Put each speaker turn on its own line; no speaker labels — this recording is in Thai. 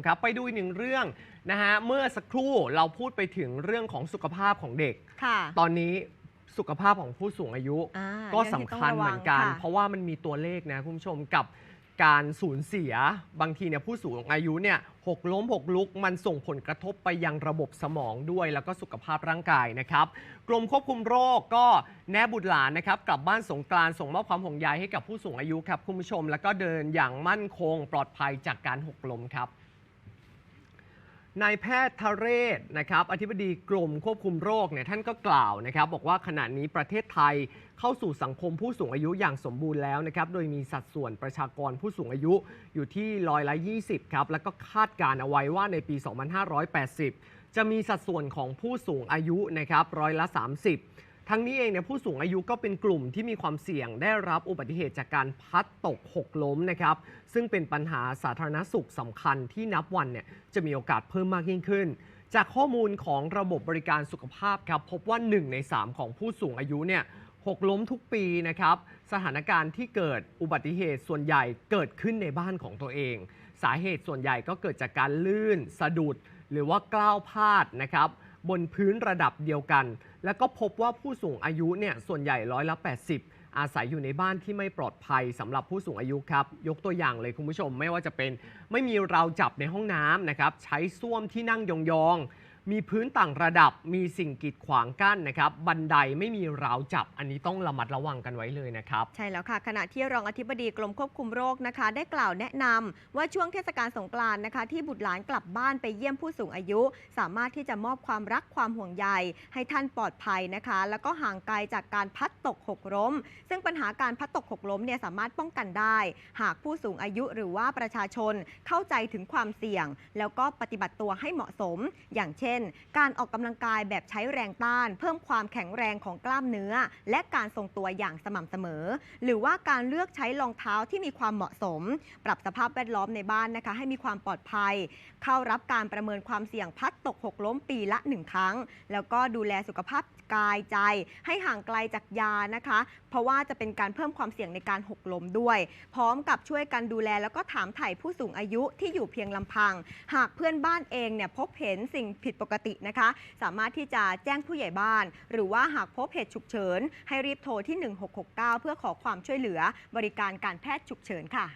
มครับ ไปดูอีกหนึ่งเรื่องนะฮะเมื่อสักครู่เราพูดไปถึงเรื่องของสุขภาพของเด็ก
ค่ะ
ตอนนี้สุขภาพของผู้สูงอายุ
อ่า
ก็
เรื่
สำ
องที่
คัญ
ต้งระ
เห
วั
มื
ง
อนกัน
ค่ะ
เพราะว่ามันมีตัวเลขนะคุณผู้ชมกับการสูญเสียบางทีเนี่ยผู้สูงอายุเนี่ยหกล้มหกลุก มันส่งผลกระทบไปยังระบบสมองด้วย แล้วก็สุขภาพร่างกายนะครับ กรมควบคุมโรคก็แนะบุตรหลานนะครับ กลับบ้านสงกรานต์ส่งมอบความห่วงใยให้กับผู้สูงอายุครับคุณผู้ชม แล้วก็เดินอย่างมั่นคงปลอดภัยจากการหกล้มครับ นายแพทย์ทะเรศนะครับอธิบดีกรมควบคุมโรคเนี่ยท่านก็กล่าวนะครับ บอกว่าขณะนี้ประเทศไทยเข้าสู่สังคมผู้สูงอายุอย่างสมบูรณ์แล้วนะครับ โดยมีสัดส่วนประชากรผู้สูงอายุอยู่ที่ร้อยละ 20 ครับ แล้วก็คาดการณ์เอาไว้ว่าในปี 2580 จะมีสัดส่วนของผู้สูงอายุนะครับร้อยละ 30 ทั้งนี้เองเนี่ยผู้สูงอายุก็เป็นกลุ่มที่มีความเสี่ยงได้รับอุบัติเหตุจากการพัดตกหกล้มนะครับ ซึ่งเป็นปัญหาสาธารณสุขสำคัญที่นับวันเนี่ยจะมีโอกาสเพิ่มมากยิ่งขึ้น จากข้อมูลของระบบบริการสุขภาพครับ พบว่า 1 ใน 3 ของผู้สูงอายุเนี่ยหกล้มทุกปีนะครับ สถานการณ์ที่เกิดอุบัติเหตุส่วนใหญ่เกิดขึ้นในบ้านของตัวเอง สาเหตุส่วนใหญ่ก็เกิดจากการลื่น สะดุด หรือว่ากล้าวพลาดนะครับ บนพื้นระดับเดียวกัน แล้วก็พบว่าผู้สูงอายุเนี่ยส่วนใหญ่ร้อยละ 80 อาศัยอยู่ในบ้านที่ไม่ปลอดภัยสำหรับผู้สูงอายุครับ ยกตัวอย่างเลยคุณผู้ชมไม่ว่าจะเป็น ไม่มีราวจับในห้องน้ำนะครับใช้ส้วมที่นั่งยองๆ มีพื้นต่างระดับ มีสิ่งกีดขวางกั้นนะครับ บันไดไม่มีราวจับ อันนี้ต้องระมัดระวังกันไว้เลยนะครับ
ใช่แล้วค่ะ ขณะที่รองอธิบดีกรมควบคุมโรคนะคะ ได้กล่าวแนะนำว่าช่วงเทศกาลสงกรานต์นะคะ ที่บุตรหลานกลับบ้านไปเยี่ยมผู้สูงอายุ สามารถที่จะมอบความรักความห่วงใย ให้ท่านปลอดภัยนะคะ แล้วก็ห่างไกลจากการพัดตกหกล้ม ซึ่งปัญหาการพัดตกหกล้มเนี่ยสามารถป้องกันได้ หากผู้สูงอายุหรือว่าประชาชนเข้าใจถึงความเสี่ยง แล้วก็ปฏิบัติตัวให้เหมาะสม อย่างเช่นการออกกำลังกายแบบใช้แรงต้าน เพิ่มความแข็งแรงของกล้ามเนื้อ และการทรงตัวอย่างสม่ำเสมอ หรือว่าการเลือกใช้รองเท้าที่มีความเหมาะสม ปรับสภาพแวดล้อมในบ้านนะคะ ให้มีความปลอดภัย เข้ารับการประเมินความเสี่ยงพัดตกหกล้มปีละหนึ่งครั้ง แล้วก็ดูแลสุขภาพกายใจ ให้ห่างไกลจากยานะคะ เพราะว่าจะเป็นการเพิ่มความเสี่ยงในการหกล้มด้วย พร้อมกับช่วยกันดูแลแล้วก็ถามถ่ายผู้สูงอายุที่อยู่เพียงลำพัง หากเพื่อนบ้านเองเนี่ยพบเห็นสิ่งผิดปกตินะคะ สามารถที่จะแจ้งผู้ใหญ่บ้าน หรือว่าหากพบเหตุฉุกเฉิน ให้รีบโทรที่ 1669 เพื่อขอความช่วยเหลือ บริการการแพทย์ฉุกเฉินค่ะ